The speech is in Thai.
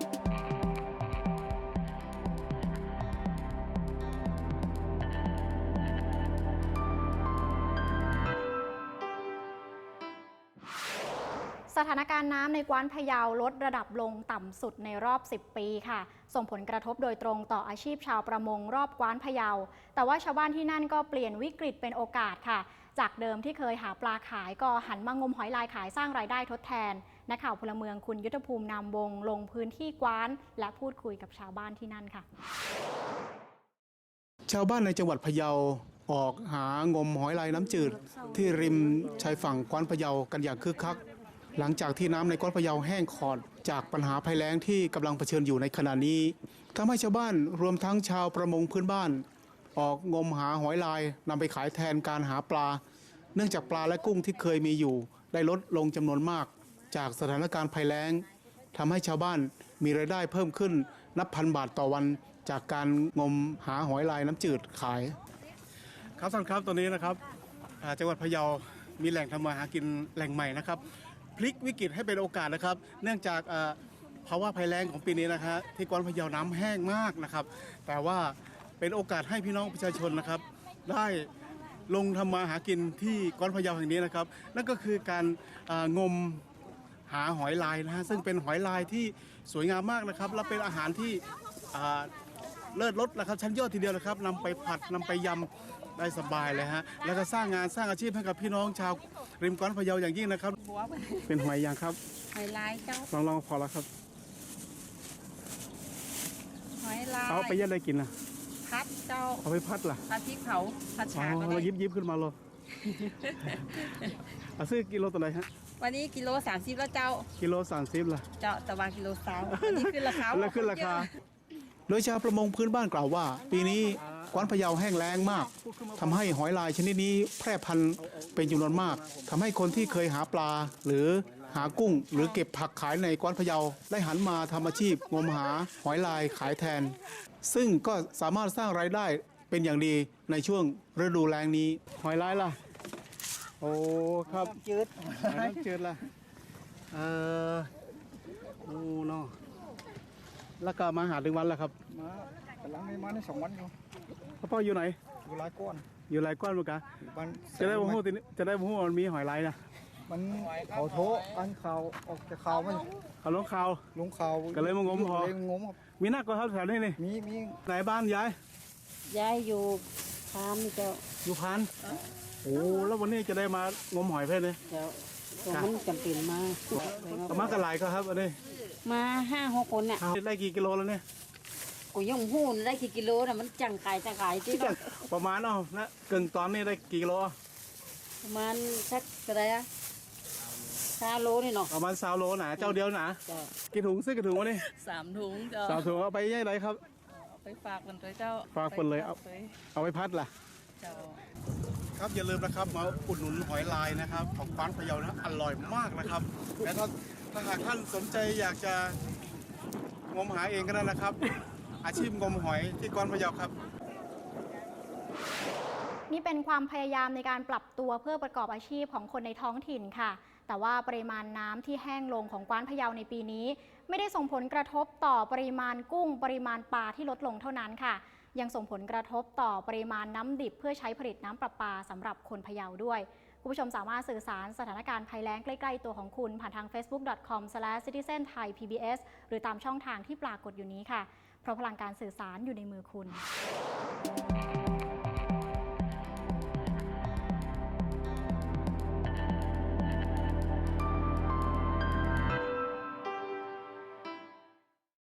thank you สถานการณ์น้ำในกวานพะเยาลดระดับลงต่ำสุดในรอบ 10 ปีค่ะ ส่งผลกระทบโดยตรงต่ออาชีพชาวประมงรอบกวานพะเยา แต่ว่าชาวบ้านที่นั่นก็เปลี่ยนวิกฤตเป็นโอกาสค่ะ จากเดิมที่เคยหาปลาขายก็หันมางมหอยลายขายสร้างรายได้ทดแทน นักข่าวพลเมืองคุณยุทธภูมินามวงลงพื้นที่กวาน และพูดคุยกับชาวบ้านที่นั่นค่ะ ชาวบ้านในจังหวัดพะเยาออกหางมหอยลายน้ำจืด ที่ริมชายฝั่งกวานพะเยากันอย่างคึกคัก หลังจากที่น้ำในกวานพะเยาแห้งขอด จากปัญหาภัยแล้งที่กำลังเผชิญอยู่ในขณะนี้ทำให้ชาวบ้านรวมทั้งชาวประมงพื้นบ้าน ออกงมหาหอยลายนำไปขายแทนการหาปลา เนื่องจากปลาและกุ้งที่เคยมีอยู่ ได้ลดลงจำนวนมาก จากสถานการณ์ภัยแล้งทำให้ชาวบ้านมีรายได้เพิ่มขึ้นนับพันบาทต่อวัน จากการงมหาหอยลายน้ำจืดขาย ครับท่านครับตอนนี้นะครับจังหวัดพะเยามีแหล่งทำมาหากินแหล่งใหม่นะครับ พลิกวิกฤตให้เป็นโอกาสนะครับ เนื่องจากอ่าภาวะภัยแล้งของปีนี้นะฮะที่กวานพะเยาน้ำแห้งมากนะครับ แต่ว่าเป็นโอกาสให้พี่น้องประชาชนนะครับ ได้ลงทำมาหากินที่กวานพะเยาแห่งนี้นะครับ นั่นก็คือการงมหาหอยลายนะฮะซึ่งเป็นหอยลายที่สวยงามมากนะครับ และเป็นอาหารที่เลิศรสนะครับชั้นยอดทีเดียวนะครับนำไปผัดนำไปยำ ได้สบายเลยฮะแล้วก็สร้างงานสร้างอาชีพให้กับพี่น้องชาวริมกวานพะเยาอย่างยิ่งนะครับ บัวมันเป็นหอยยางครับหอยลายเจ้าลองลองพอแล้วครับหอยลายเอาไปยัดอะไรกินล่ะพัดเจ้าเอาไปพัดล่ะพัดพริกเผาพัดอ๋อฉาก็เราได้ยิบยิบขึ้นมาเลยเอาซื้อกิโลตัวไหนฮะวันนี้กิโลสามสิบแล้วเจ้า กิโลสามสิบล่ะ เจ้าตะวันกิโลสามวันนี้ขึ้นราคาแล้วขึ้นราคา โดยชาวประมงพื้นบ้านกล่าวว่า ปีนี้ กวานพะเยาแห้งแล้งมากทำให้หอยลายชนิดนี้แพร่พันธุ์เป็นจำนวนมากทำให้คนที่เคยหาปลา หรือหากุ้ง หรือเก็บผักขายในกวานพะเยาได้หันมาทำอาชีพงมหาหอยลายขายแทน ซึ่งก็สามารถสร้างรายได้เป็นอย่างดีในช่วงฤดูแล้งนี้ หอยลายล่ะ โอ้ครับจืดน้ำจืดล่ะเออโอ้เนาะแล้วก็มาหาถึงวันแล้วครับมา กำลังในมาในสองวันอยู่พ่อพ่ออยู่ไหน อยู่หลายก้อนอยู่หลายก้อนมั้งกะอยู่บ้านจะได้บ่ฮู้ทีนี้จะได้บ่ฮู้ว่ามันมีหอยลายนะมันเขาโทษอันข่าวออกจากข่าวมันเขาลงข่าวลงข่าวก็เลยมางมพอเลยงมครับมีนักก็เท่าแถวนี้นี่มีมีไหนบ้านยายยายอยู่พามนี่เจ้าอยู่พานโอ้แล้ววันนี้จะได้มางมหอยเพิ่นเลยเจ้าตัวมันจำเป็นมาประมาณกันหลายก็ครับอันนี้มาห้าหกคนเนี่ยได้กี่กิโลแล้วเนี่ย กูยังหูนได้กี่กิโลน่ะมันจังไก่จังไก่ที่ประมาณเนาะนะกึ่งตอนนี้ได้กี่กิโลประมาณสักเท่าไหรอะห้าโลนี่เนาะประมาณสาวโลหนาเจ้าเดียวหนาเจ้ากี่ถุงซื้อกี่ถุงวะนี่สามถุงเจ้าสาวถุงเอาไปยังไงครับเอาไปฝากคนเลยเจ้าฝากคนเลยเอาไปฝกเอาไปพัดล่ะเจ้าครับอย่าลืมนะครับมาอุดหนุนหอยลายนะครับ ของกวานพะเยานะอร่อยมากนะครับและถ้าถ้าหากท่านสนใจอยากจะงมหาเองก็ได้นะครับ อาชีพงมหอยที่กวานพะเยาครับ นี่เป็นความพยายามในการปรับตัวเพื่อประกอบอาชีพของคนในท้องถิ่นค่ะ แต่ว่าปริมาณน้ำที่แห้งลงของกวานพะเยาในปีนี้ ไม่ได้ส่งผลกระทบต่อปริมาณกุ้ง ปริมาณปลาที่ลดลงเท่านั้นค่ะ ยังส่งผลกระทบต่อปริมาณน้ำดิบ เพื่อใช้ผลิตน้ำประปาสำหรับคนพะเยาด้วย คุณผู้ชมสามารถสื่อสารสถานการณ์ภัยแล้งใกล้ๆตัวของคุณ ผ่านทาง facebook.com/citizenthaipbs หรือตามช่องทางที่ปรากฏอยู่นี้ค่ะ เพราะพลังการสื่อสารอยู่ในมือคุณ